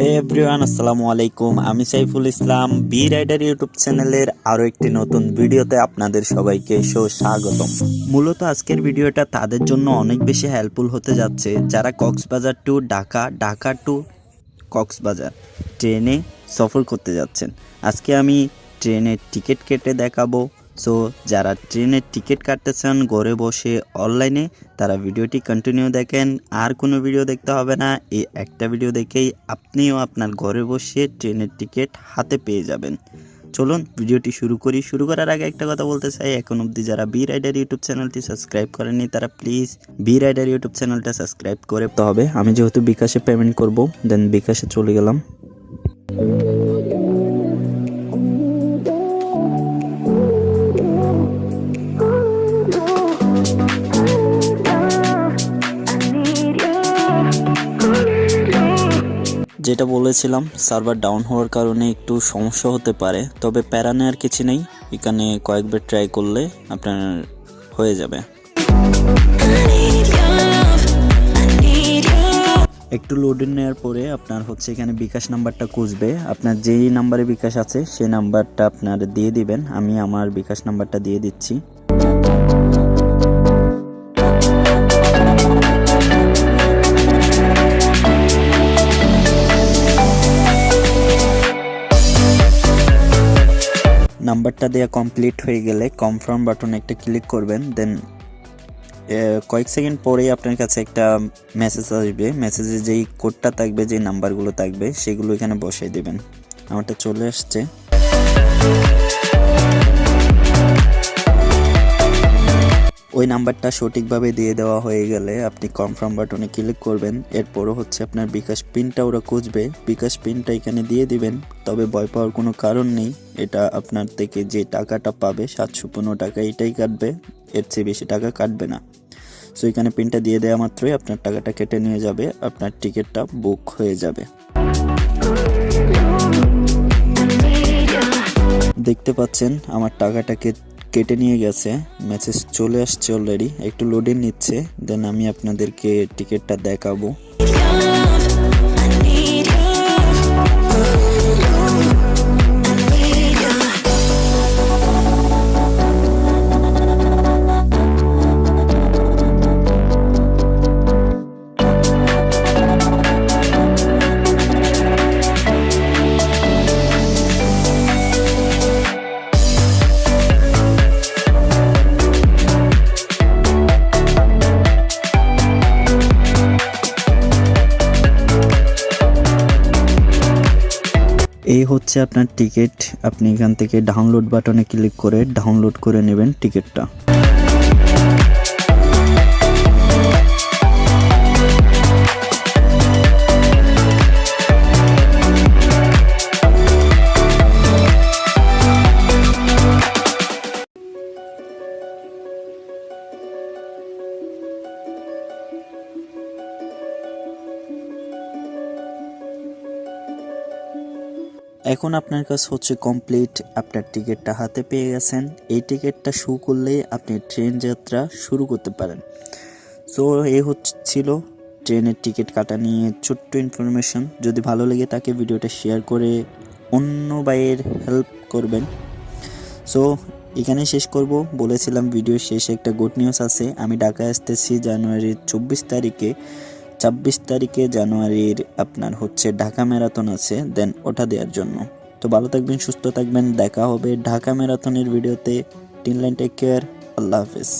হে everyone, আসসালামু আলাইকুম। আমি Saiful Islam, B rider YouTube চ্যানেলের আরও একটি নতুন ভিডিওতে আপনাদের সবাইকে স্বাগতম মূলত আজকের ভিডিওটা তাদের জন্য অনেক বেশি হেল্পফুল হতে যাচ্ছে যারা কক্সবাজার টু ঢাকা ঢাকা টু কক্সবাজার ট্রেনে সফর করতে যাচ্ছেন। আজকে আমি ট্রেনের টিকিট কেটে দেখাবো। সো যারা ট্রেনের টিকিট কাটতে চান ঘরে বসে অনলাইনে তারা ভিডিওটি কন্টিনিউ দেখেন। আর কোনো ভিডিও দেখতে হবে না। এই একটা ভিডিও দেখেই আপনিও আপনার ঘরে বসে ট্রেনের টিকিট হাতে পেয়ে যাবেন। চলুন, ভিডিওটি শুরু করি। শুরু করার আগে একটা কথা বলতে চাই। এখন অবধি যারা বি রাইডার ইউটিউব চ্যানেলটি সাবস্ক্রাইব করেননি, তারা প্লিজ বি রাইডার ইউটিউব চ্যানেলটা সাবস্ক্রাইব করে হবে। আমি যেহেতু বিকাশে পেমেন্ট করব দেন বিকাশে চলে গেলাম। যেটা বলেছিলাম সার্ভার ডাউন হওয়ার কারণে একটু সমস্যা হতে পারে, তবে প্যারা নেওয়ার কিছু নেই। এখানে কয়েকবার ট্রাই করলে আপনার হয়ে যাবে। একটু লোডিং নেওয়ার পরে আপনার হচ্ছে এখানে বিকাশ নাম্বারটা খুঁজবে। আপনার যেই নাম্বারে বিকাশ আছে, সেই নাম্বারটা আপনার দিয়ে দিবেন। আমি আমার বিকাশ নাম্বারটা দিয়ে দিচ্ছি। নাম্বারটা দেওয়া কমপ্লিট হয়ে গেলে কনফার্ম বাটনে একটা ক্লিক করবেন দেন কয়েক সেকেন্ড পরেই আপনার কাছে একটা মেসেজ আসবে। মেসেজে যেই কোডটা থাকবে, যেই নাম্বারগুলো থাকবে, সেগুলো এখানে বসিয়ে দেবেন। আমারটা চলে আসছে। ওই নাম্বারটা সঠিকভাবে দিয়ে দেওয়া হয়ে গেলে আপনি কনফার্ম বাটনে ক্লিক করবেন। এরপরও হচ্ছে আপনার বিকাশ পিনটা ওরা খুঁজবে। বিকাশ পিনটা এখানে দিয়ে দিবেন। তবে ভয় পাওয়ার কোনো কারণ নেই। এটা আপনার থেকে যে টাকাটা পাবে, সাতশো পনেরো টাকা এটাই কাটবে। এর চেয়ে বেশি টাকা কাটবে না। সো এখানে পিনটা দিয়ে দেওয়া মাত্রই আপনার টাকাটা কেটে নিয়ে যাবে। আপনার টিকিটটা বুক হয়ে যাবে। দেখতে পাচ্ছেন, আমার টাকাটাকে কেটে নিয়ে গেছে। মেসেজ চলে আসছে অলরেডি একটু লোডিং নিচ্ছে। দেন আমি আপনাদেরকে টিকিটটা দেখাবো। এই হচ্ছে আপনার টিকিট আপনি এখান থেকে ডাউনলোড বাটনে ক্লিক করে ডাউনলোড করে নেবেন টিকিটটা এখন আপনার কাছে হচ্ছে কমপ্লিট আপনার টিকিটটা হাতে পেয়ে গেছেন। এই টিকিটটা শু করলেই আপনি ট্রেন যাত্রা শুরু করতে পারেন। সো এই হচ্ছিল ট্রেনের টিকিট কাটা নিয়ে ছোট্ট ইনফরমেশন যদি ভালো লেগে থাকে ভিডিওটা শেয়ার করে অন্য বাইয়ের হেল্প করবেন। সো এখানে শেষ করব। বলেছিলাম ভিডিও শেষে একটা গুড নিউজ আছে। আমি ঢাকায় আসতেছি জানুয়ারির চব্বিশ তারিখে। ছাব্বিশ তারিখে জানুয়ারির আপনার হচ্ছে ঢাকা ম্যারাথন আছে দেন ওটা দেওয়ার জন্য। তো ভালো থাকবেন, সুস্থ থাকবেন, দেখা হবে ঢাকা ম্যারাথনের ভিডিওতে। টিন লাইন টেক কেয়ার আল্লাহ হাফিজ।